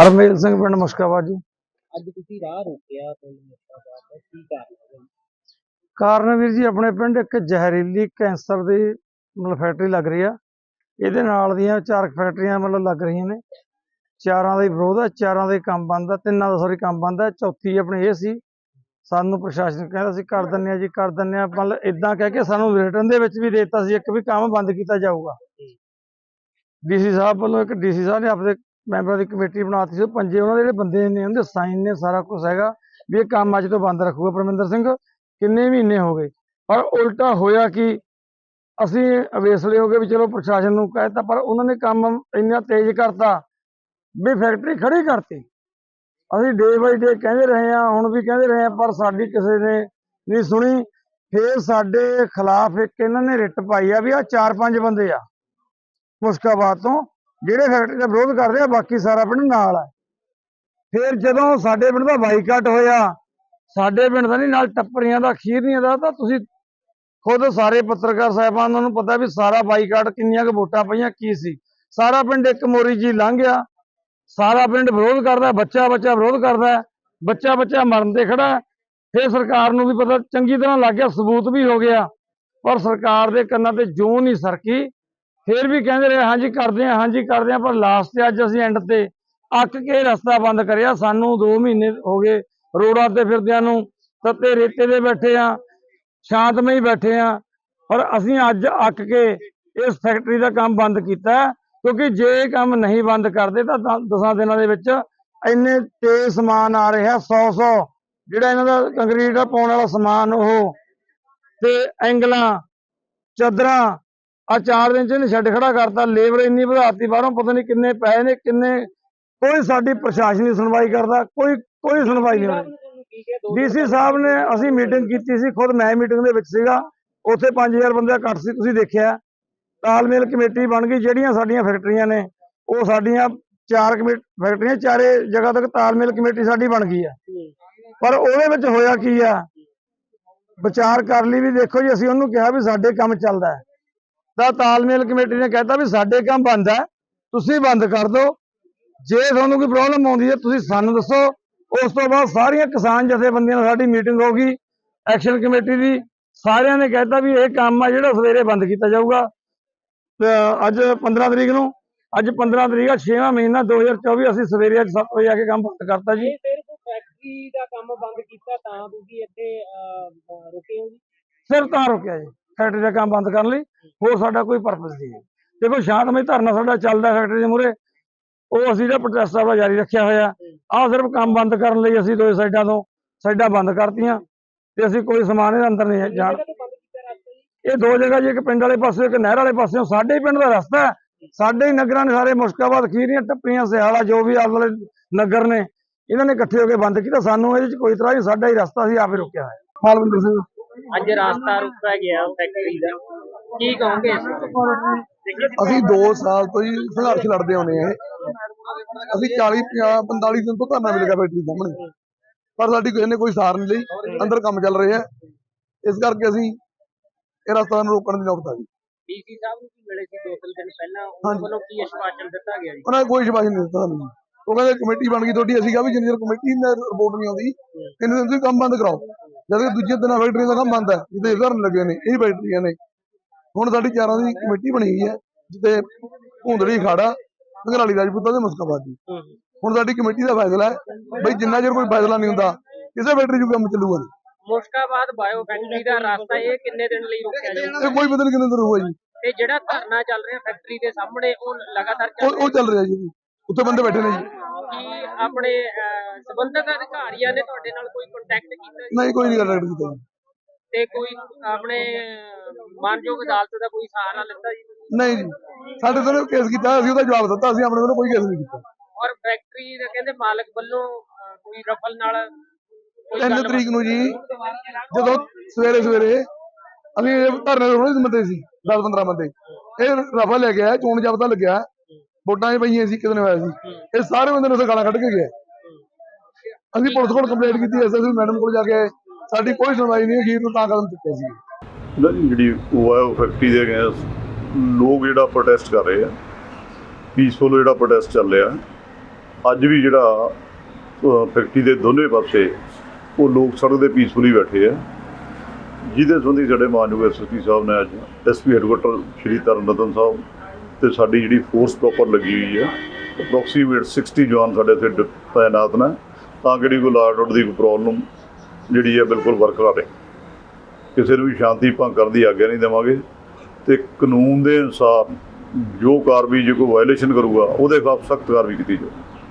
ਹਰਮੇਲ ਸਿੰਘ ਪਿੰਡ ਮੁਸ਼ਕਾਬਾਦ ਜੀ। ਅੱਜ ਤੁਸੀਂ ਰਾਹ ਰੋਕਿਆ ਪਿੰਡ ਮੁਸਤਾਬਾਦ ਦਾ ਕੀ ਕਾਰਨ ਹੈ? ਕਾਰਨ ਵੀਰ ਜੀ ਆਪਣੇ ਪਿੰਡ ਇੱਕ ਜ਼ਹਿਰੀਲੀ ਕੈਂਸਰ ਦੀ ਮਤਲਬ ਫੈਕਟਰੀ ਲੱਗ ਰਹੀ ਆ। ਇਹਦੇ ਨਾਲ ਦੀਆਂ ਚਾਰ ਫੈਕਟਰੀਆਂ ਮਤਲਬ ਲੱਗ ਰਹੀਆਂ ਨੇ। ਚਾਰਾਂ ਦਾ ਹੀ ਵਿਰੋਧ ਹੈ ਚਾਰਾਂ ਦਾ ਕੰਮ ਬੰਦ ਤਿੰਨਾਂ ਦਾ ਸੌਰੀ ਕੰਮ ਬੰਦ ਚੌਥੀ ਆਪਣੀ ਇਹ ਸੀ ਸਾਨੂੰ ਪ੍ਰਸ਼ਾਸਨ ਕਹਿੰਦਾ ਸੀ ਕਰ ਦਿੰਨੇ ਆ ਜੀ ਕਰ ਦਿੰਨੇ ਆ। ਮਤਲਬ ਇਦਾਂ ਕਹਿ ਕੇ ਸਾਨੂੰ ਰਿਟਰਨ ਦੇ ਵਿੱਚ ਵੀ ਦੇ ਦਿੱਤਾ ਸੀ ਇੱਕ ਵੀ ਕੰਮ ਬੰਦ ਕੀਤਾ ਜਾਊਗਾ। ਡੀਸੀ ਸਾਹਿਬ ਵੱਲੋਂ ਇੱਕ ਡੀਸੀ ਸਾਹਿਬ ਨੇ ਆਪਣੇ ਮੈਂਬਰਾਂ ਦੀ ਕਮੇਟੀ ਬਣਾਤੀ ਸੀ, ਉਹ ਪੰਜੇ ਉਹਨਾਂ ਦੇ ਜਿਹੜੇ ਬੰਦੇ ਨੇ, ਉਹਦੇ ਸਾਈਨ ਨੇ ਸਾਰਾ ਕੁਝ ਹੈਗਾ ਵੀ ਇਹ ਕੰਮ ਅੱਜ ਤੋਂ ਬੰਦ ਰੱਖੂਗਾ ਪਰਮਿੰਦਰ ਸਿੰਘ। ਕਿੰਨੇ ਮਹੀਨੇ ਹੋ ਗਏ? ਪਰ ਉਲਟਾ ਹੋਇਆ ਕਿ ਅਸੀਂ ਅਵੇਸਲੇ ਹੋ ਗਏ ਵੀ ਚਲੋ ਪ੍ਰਸ਼ਾਸਨ ਨੂੰ ਕਹਿਤਾ ਪਰ ਉਹਨਾਂ ਨੇ ਕੰਮ ਇੰਨਾ ਤੇਜ਼ ਕਰਤਾ ਵੀ ਫੈਕਟਰੀ ਖੜੀ ਕਰਤੀ। ਅਸੀਂ ਡੇ ਬਾਈ ਡੇ ਕਹਿੰਦੇ ਰਹੇ ਆ ਹੁਣ ਵੀ ਕਹਿੰਦੇ ਰਹੇ ਆ ਪਰ ਸਾਡੀ ਕਿਸੇ ਨੇ ਨਹੀਂ ਸੁਣੀ। ਫਿਰ ਸਾਡੇ ਖਿਲਾਫ ਇੱਕ ਇਹਨਾਂ ਨੇ ਰਿਟ ਪਾਈ ਆ ਵੀ ਆ ਚਾਰ ਪੰਜ ਬੰਦੇ ਆ ਮੁਸਕਾਬਾਦ ਤੋਂ। ਜਿਹੜੇ ਫੈਕਟਰੀ ਦਾ ਵਿਰੋਧ ਕਰਦੇ ਆ ਬਾਕੀ ਸਾਰਾ ਪਿੰਡ ਨਾਲ ਆ। ਫਿਰ ਜਦੋਂ ਸਾਡੇ ਪਿੰਡ ਦਾ ਬਾਈਕਾਟ ਹੋਇਆ, ਸਾਡੇ ਪਿੰਡ ਦਾ ਨਹੀਂ ਨਾਲ ਟੱਪਰੀਆਂ ਦਾ, ਖੀਰਨੀਆਂ ਦਾ, ਤਾਂ ਤੁਸੀਂ ਖੁਦ ਸਾਰੇ ਪੱਤਰਕਾਰ ਸਾਹਿਬਾਨਾਂ ਨੂੰ ਪਤਾ ਵੀ ਸਾਰਾ ਬਾਈਕਾਟ ਕਿੰਨੀਆਂ ਕੁ ਵੋਟਾਂ ਪਈਆਂ, ਕੀ ਸੀ। ਸਾਰਾ ਪਿੰਡ ਇੱਕ ਮੋਰੀ ਜੀ ਲੰਘ ਗਿਆ ਸਾਰਾ ਪਿੰਡ ਵਿਰੋਧ ਕਰਦਾ ਬੱਚਾ ਬੱਚਾ ਵਿਰੋਧ ਕਰਦਾ ਬੱਚਾ ਬੱਚਾ ਮਰਨ ਤੇ ਖੜਾ। ਹੈ। ਫਿਰ ਸਰਕਾਰ ਨੂੰ ਵੀ ਪਤਾ, ਚੰਗੀ ਤਰ੍ਹਾਂ ਲੱਗ ਗਿਆ, ਸਬੂਤ ਵੀ ਹੋ ਗਿਆ। ਪਰ ਸਰਕਾਰ ਦੇ ਕੰਨਾਂ ਤੇ ਜੂੰ ਨਹੀਂ ਸਰਕੀ। ਫਿਰ ਵੀ ਕਹਿੰਦੇ ਰਹੇ, ਹਾਂਜੀ ਕਰਦੇ ਆ ਹਾਂਜੀ ਕਰਦੇ ਆ ਪਰ ਲਾਸਟ ਤੇ ਅੱਜ ਅਸੀਂ ਐਂਡ ਤੇ ਅੱਕ ਕੇ ਰਸਤਾ ਬੰਦ ਕਰਿਆ। ਸਾਨੂੰ 2 ਮਹੀਨੇ ਹੋ ਗਏ ਰੋਡਾਂ ਤੇ ਫਿਰਦਿਆਂ ਨੂੰ, ਤੱਤੇ ਰੇਤੇ ਦੇ ਬੈਠੇ ਆ ਸ਼ਾਂਤਮਈ ਬੈਠੇ ਆ ਪਰ ਅਸੀਂ ਅੱਜ ਅੱਕ ਕੇ ਇਸ ਫੈਕਟਰੀ ਦਾ ਕੰਮ ਬੰਦ ਕੀਤਾ ਕਿਉਂਕਿ ਜੇ ਇਹ ਕੰਮ ਨਹੀਂ ਬੰਦ ਕਰਦੇ ਤਾਂ 10 ਦਿਨਾਂ ਦੇ ਵਿੱਚ ਇੰਨੇ ਤੇਜ਼ ਸਮਾਨ ਆ ਰਿਹਾ 100 100 ਜਿਹੜਾ ਇਹਨਾਂ ਦਾ ਕੰਕਰੀਟ ਦਾ ਪਾਉਣ ਵਾਲਾ ਸਮਾਨ ਉਹ ਤੇ ਐਂਗਲਾਂ, ਚਾਦਰਾਂ ਆ ਚਾਰ ਦਿਨ ਚ ਇਹਨੇ ਛੱਡ ਖੜਾ ਕਰਤਾ ਲੇਬਰ ਇੰਨੀ ਵਧਾਤੀ, ਬਾਹਰੋਂ ਪਤਾ ਨਹੀਂ ਕਿੰਨੇ ਪੈਸੇ ਨੇ, ਕਿੰਨੇ, ਕੋਈ ਸਾਡੀ ਪ੍ਰਸ਼ਾਸਨੀ ਸੁਣਵਾਈ ਕਰਦਾ, ਕੋਈ ਕੋਈ ਸੁਣਵਾਈ ਨਹੀਂ ਹੋ ਡੀਸੀ ਸਾਹਿਬ ਨੇ ਅਸੀਂ ਮੀਟਿੰਗ ਕੀਤੀ ਸੀ, ਖੁਦ ਮੈਂ ਮੀਟਿੰਗ ਦੇ ਵਿੱਚ ਸੀਗਾ, ਉੱਥੇ 5000 ਬੰਦਾ ਘੱਟ ਸੀ, ਤੁਸੀਂ ਦੇਖਿਆ। ਤਾਲਮੇਲ ਕਮੇਟੀ ਬਣ ਗਈ, ਜਿਹੜੀਆਂ ਸਾਡੀਆਂ ਫੈਕਟਰੀਆਂ ਨੇ, ਉਹ ਸਾਡੀਆਂ ਚਾਰ ਕਮੇ ਫੈਕਟਰੀਆਂ ਚਾਰੇ ਜਗ੍ਹਾ ਤੱਕ ਤਾਲਮੇਲ ਕਮੇਟੀ ਸਾਡੀ ਬਣ ਗਈ ਹੈ ਪਰ ਉਹਦੇ ਵਿੱਚ ਹੋਇਆ ਕੀ ਆ? ਵਿਚਾਰ ਕਰ ਲਈ ਵੀ ਦੇਖੋ ਜੀ, ਅਸੀਂ ਉਹਨੂੰ ਕਿਹਾ ਵੀ ਸਾਡੇ ਕੰਮ ਚੱਲਦਾ ਹੈ। ਤਾਂ ਤਾਲਮੇਲ ਕਮੇਟੀ ਨੇ ਕਹਿਤਾ ਵੀ ਸਾਡੇ ਕੰਮ ਬੰਦ ਹੈ ਤੁਸੀਂ ਬੰਦ ਕਰ ਦਿਓ। ਜੇ ਤੁਹਾਨੂੰ ਕੋਈ ਪ੍ਰੋਬਲਮ ਆਉਂਦੀ ਹੈ ਤੁਸੀਂ ਸਾਨੂੰ ਦੱਸੋ। ਉਸ ਤੋਂ ਬਾਅਦ ਸਾਰੀਆਂ ਕਿਸਾਨ ਜਥੇਬੰਦੀਆਂ ਨਾਲ ਸਾਡੀ ਮੀਟਿੰਗ ਹੋ ਗਈ ਐਕਸ਼ਨ ਕਮੇਟੀ ਦੀ ਸਾਰਿਆਂ ਨੇ ਕਹਿਤਾ ਵੀ ਇਹ ਕੰਮ ਆ ਜਿਹੜਾ ਸਵੇਰੇ ਬੰਦ ਕੀਤਾ ਜਾਊਗਾ। ਅੱਜ 15 ਤਰੀਕ ਨੂੰ ਅੱਜ 15 ਤਰੀਕ ਆ 6ਵਾਂ ਮਹੀਨਾ 2024 ਅਸੀਂ ਸਵੇਰੇ ਅੱਜ 7 ਵਜੇ ਆ ਕੇ ਕੰਮ ਬੰਦ ਕਰਤਾ ਜੀ। ਫੈਕਟਰੀ ਦਾ ਕੰਮ ਬੰਦ ਕੀਤਾ ਤਾਂ ਤੁਸੀਂ ਇੱਥੇ ਰੁਕੇ ਹੋ ਜੀ? ਸਿਰ ਤਾਂ ਰੁਕਿਆ ਜੀ ਫੈਕਟਰੀ ਦਾ ਕੰਮ ਬੰਦ ਕਰਨ ਲਈ। ਹੋਰ ਸਾਡਾ ਕੋਈ ਪਰਪਸ ਨਹੀਂ ਹੈ। ਦੇਖੋ ਸ਼ਾਂਤਮਈ ਧਰਨਾ ਸਾਡਾ ਚੱਲਦਾ ਫੈਕਟਰੀ ਦੇ ਮੂਹਰੇ। ਉਹ ਅਸੀਂ ਜਿਹੜਾ ਪ੍ਰੋਟੈਸਟ ਆਪਣਾ ਜਾਰੀ ਰੱਖਿਆ ਹੋਇਆ ਆਹ ਸਿਰਫ ਕੰਮ ਬੰਦ ਕਰਨ ਲਈ ਅਸੀਂ ਦੋਏ ਸਾਈਡਾਂ ਤੋਂ ਸਾਈਡਾਂ ਬੰਦ ਕਰਤੀਆਂ ਤੇ ਅਸੀਂ ਕੋਈ ਸਮਾਨ ਇਹਦੇ ਅੰਦਰ ਨਹੀਂ ਜਾਣ ਇਹ ਦੋ ਜਗ੍ਹਾ ਜੀ ਇੱਕ ਪਿੰਡ ਵਾਲੇ ਪਾਸੇ ਇੱਕ ਨਹਿਰ ਵਾਲੇ ਪਾਸੇ ਸਾਡੇ ਹੀ ਪਿੰਡ ਦਾ ਰਸਤਾ ਹੈ। ਸਾਡੇ ਹੀ ਨਗਰਾਂ ਨੇ ਸਾਰੇ ਮੁਸ਼ਕਾਬਾਦ ਖੀਰੀਆਂ ਟੱਪਰੀਆਂ ਸਿਆਲਾ ਜੋ ਵੀ ਆਲੇ ਨਗਰ ਨੇ ਇਹਨਾਂ ਨੇ ਇਕੱਠੇ ਹੋ ਕੇ ਬੰਦ ਕੀਤਾ। ਸਾਨੂੰ ਇਹਦੇ ਚ ਕੋਈ ਤਰ੍ਹਾਂ ਨਹੀਂ ਸਾਡਾ ਹੀ ਰਸਤਾ ਸੀ ਆਪੇ ਰੁਕਿਆ ਹੋਇਆ। ਮਾਲਵਿੰਦਰ ਸਿੰਘ। ਅੱਜ ਰਾਸਤਾ ਰੁਕਿਆ ਗਿਆ ਫੈਕਟਰੀ ਦਾ। ਕੀ ਕਹੋਗੇ? ਅਸੀਂ 2 ਸਾਲ ਤੋਂ ਹੀ ਸੰਘਰਸ਼ ਲੜਦੇ ਆਉਂਦੇ ਆ ਅਸੀਂ 40 50 45 ਦਿਨ ਤੋਂ ਧਰਨਾ ਮਿਲ ਗਿਆ ਫੈਕਟਰੀ ਸਾਹਮਣੇ। ਪਰ ਸਾਡੀ ਕਿਸੇ ਨੇ ਕੋਈ ਸਾਰ ਨਹੀਂ ਲਈ। ਅੰਦਰ ਕੰਮ ਚੱਲ ਰਿਹਾ ਇਸ ਕਰਕੇ ਅਸੀਂ ਇਹ ਰਸਤਾ ਨੂੰ ਰੋਕਣ ਦੀ ਨੌਬਤ ਆ ਗਈ। ਡੀਸੀ ਸਾਹਿਬ ਨੂੰ ਵੀ ਮਿਲੇ ਸੀ ਦੋ ਤਿੰਨ ਦਿਨ ਪਹਿਲਾਂ? ਉਹਨਾਂ ਹਾਂਜੀ। ਵੱਲੋਂ ਕੀ ਦਿੱਤਾ ਗਿਆ ਜੀ? ਉਹਨਾਂ ਨੇ ਕੋਈ ਸ਼ਿਕਾਇਤ ਨਹੀਂ ਦਿੱਤਾ ਸਾਨੂੰ। ਉਹ ਕਹਿੰਦੇ ਕਮੇਟੀ ਬਣ ਗਈ ਤੁਹਾਡੀ। ਅਸੀਂ ਕਿਹਾ ਵੀ ਜਿੰਨੀ ਕਮੇਟੀ ਰਿਪੋਰਟ ਨਹੀਂ ਆਉਂਦੀ ਦਿਨ ਤੁਸੀਂ ਕੰਮ ਬੰਦ ਕਰਾਓ। ਜਦ ਕਿ ਦੂਜੇ ਦਿਨਾਂ ਫੈਕਟਰੀ ਦਾ ਕੰਮ ਬੰਦ ਹੈ। ਧਰਨ ਲੱਗੇ ਨੇ ਇਹ ਫੈਕਟਰੀਆਂ ਨੇ। ਹੁਣ ਸਾਡੀ ਚਾਰਾਂ ਦੀ ਕਮੇਟੀ ਬਣੀ ਹੋਈ ਹੈ ਜਿੱਤੇ ਭੁੰਦੜੀ ਖਾੜਾ ਘੰਗਰਾਲੀ ਰਾਜਪੂਤਾਂ ਦੇ ਮੁਸਕਾਬਾਦ ਹੁਣ ਸਾਡੀ ਕਮੇਟੀ ਦਾ ਫੈਸਲਾ ਹੈ ਬਈ ਜਿੰਨਾ ਚਿਰ ਕੋਈ ਫੈਸਲਾ ਨਹੀਂ ਹੁੰਦਾ ਕਿਸੇ ਫੈਕਟਰੀ 'ਚ ਕੰਮ ਚੱਲੂਗਾ ਨਹੀਂ। ਮੁਸ਼ਕਾਬਾਦ ਬਾਇਓ ਫੈਕਟਰੀ ਦਾ ਰਾਸਤਾ ਇਹ ਕਿੰਨੇ ਦਿਨ ਲਈ ਰੁਕਿਆ ਜਾਊਗਾ ਇਹ ਕੋਈ ਪਤਾ ਨਹੀਂ ਕਿੰਨੇ ਦਿਨ ਹੋਊਗਾ ਜੀ। ਤੇ ਜਿਹੜਾ ਧਰਨਾ ਚੱਲ ਰਿਹਾ ਫੈਕਟਰੀ ਦੇ ਸਾਹਮਣੇ ਉਹ ਲਗਾਤਾਰ ਚੱਲ ਉਹ ਚੱਲ ਰਿਹਾ ਜੀ। ਉੱਥੇ ਬੰਦੇ ਬੈਠੇ ਨੇ ਜੀ। ਕੀ ਆਪਣੇ ਸੰਬੰਧਿਤ ਅਧਿਕਾਰੀਆਂ ਨੇ ਤੁਹਾਡੇ ਨਾਲ ਕੋਈ ਕੰਟੈਕਟ ਕੀਤਾ? ਨਹੀਂ ਕੋਈ ਨਹੀਂ ਗੱਲ ਕੀਤਾ ਜੀ। ਤੇ ਕੋਈ ਆਪਣੇ ਮਾਨਯੋਗ ਅਦਾਲਤ ਦਾ ਕੋਈ ਸਹਾਰਾ ਲਿੱਤਾ ਜੀ? ਨਹੀਂ ਜੀ। ਸਾਡੇ ਤੋਂ ਕੇਸ ਕੀਤਾ ਅਸੀਂ ਉਹਦਾ ਜਵਾਬ ਦਿੱਤਾ ਅਸੀਂ ਆਪਣੇ ਵੱਲੋਂ ਕੋਈ ਕੇਸ ਨਹੀਂ ਕੀਤਾ। ਔਰ ਫੈਕਟਰੀ ਦੇ ਕਹਿੰਦੇ ਮਾਲਕ ਵੱਲੋਂ ਕੋਈ ਰਫਲ ਨਾਲ ਕੋਈ 3 ਗੱਲਬਾਤ- ਤਰੀਕ ਨੂੰ ਜੀ ਜਦੋਂ ਸਵੇਰੇ ਸਵੇਰੇ ਅਸੀਂ ਧਰਨੇ ਦੇ ਰੋਜ਼ ਬੰਦੇ ਸੀ 10 15 ਬੰਦੇ। ਇਹ ਰਫਾ ਲੈ ਕੇ ਆਇਆ ਚੋਣ ਜਾਬਤਾ ਲੱਗਿਆ ਵੋਟਾਂ 'ਚ ਪਈਆਂ ਸੀ ਕਿਤੇ ਨੇ ਹੋਇਆ ਸੀ। ਇਹ ਸਾਰੇ ਬੰਦੇ ਨੇ ਗਾਲਾਂ ਕੱਢ ਕੇ ਗਏ। ਅਸੀਂ ਪੁਲਿਸ ਕੋਲ ਕੰਪਲੇਂਟ ਕੀਤੀ ਐਸਐਸਪੀ ਮੈਡਮ ਕੋਲ ਜਾ ਕੇ ਸਾਡੀ ਕੋਈ ਸੁਣਵਾਈ ਨਹੀਂ ਅਖੀਰ ਨੂੰ ਤਾਂ ਕਦਮ ਚੁੱਕਿਆ ਸੀ। ਜਿਹੜੀ ਉਹ ਹੈ, ਉਹ ਫੈਕਟਰੀ ਦੇ ਅਗੇਂਸਟ ਲੋਕ ਜਿਹੜਾ ਪ੍ਰੋਟੈਸਟ ਕਰ ਰਹੇ ਆ ਪੀਸਫੁਲ ਜਿਹੜਾ ਪ੍ਰੋਟੈਸਟ ਚੱਲ ਰਿਹਾ, ਅੱਜ ਵੀ ਜਿਹੜਾ ਫੈਕਟਰੀ ਦੇ ਦੋਨੇ ਪਾਸੇ ਉਹ ਲੋਕ ਸੜਕ ਦੇ ਪੀਸਫੁਲੀ ਬੈਠੇ ਆ। ਜਿਹਦੇ ਸੰਬੰਧੀ ਸਾਡੇ ਮਾਨਯੋਗ ਐਸਐਸਪੀ ਸਾਹਿਬ ਨੇ ਅੱਜ ਐਸਪੀ ਹੈਡਕੁਆਟਰ ਸ਼੍ਰੀ ਤਰਨਤਨ ਸਾਹਿਬ ਤੇ ਸਾਡੀ ਜਿਹੜੀ ਫੋਰਸ ਪ੍ਰੋਪਰ ਲੱਗੀ ਹੋਈ ਹੈ ਅਪਰੋਕਸੀਮੇਟ 60 ਜਵਾਨ ਸਾਡੇ ਇੱਥੇ ਤਾਇਨਾਤ ਨੇ, ਤਾਂ ਕਿ ਕੋਈ ਲਾਅ ਆਰਡਰ ਦੀ ਕੋਈ ਪ੍ਰੋਬਲਮ ਜਿਹੜੀ ਹੈ ਬਿਲਕੁਲ ਬਰਕਰਾਰ ਹੈ ਕਿਸੇ ਨੂੰ ਵੀ ਸ਼ਾਂਤੀ ਭੰਗ ਕਰਨ ਦੀ ਆਗਿਆ ਨਹੀਂ ਦੇਵਾਂਗੇ ਤੇ ਕਾਨੂੰਨ ਦੇ ਅਨੁਸਾਰ ਜੋ ਕਾਰਵਾਈ, ਜੇ ਕੋਈ ਵਾਇਲੇਸ਼ਨ ਕਰੂਗਾ, ਉਹਦੇ ਖਿਲਾਫ ਸਖਤ ਕਾਰਵਾਈ ਕੀਤੀ ਜਾਵੇ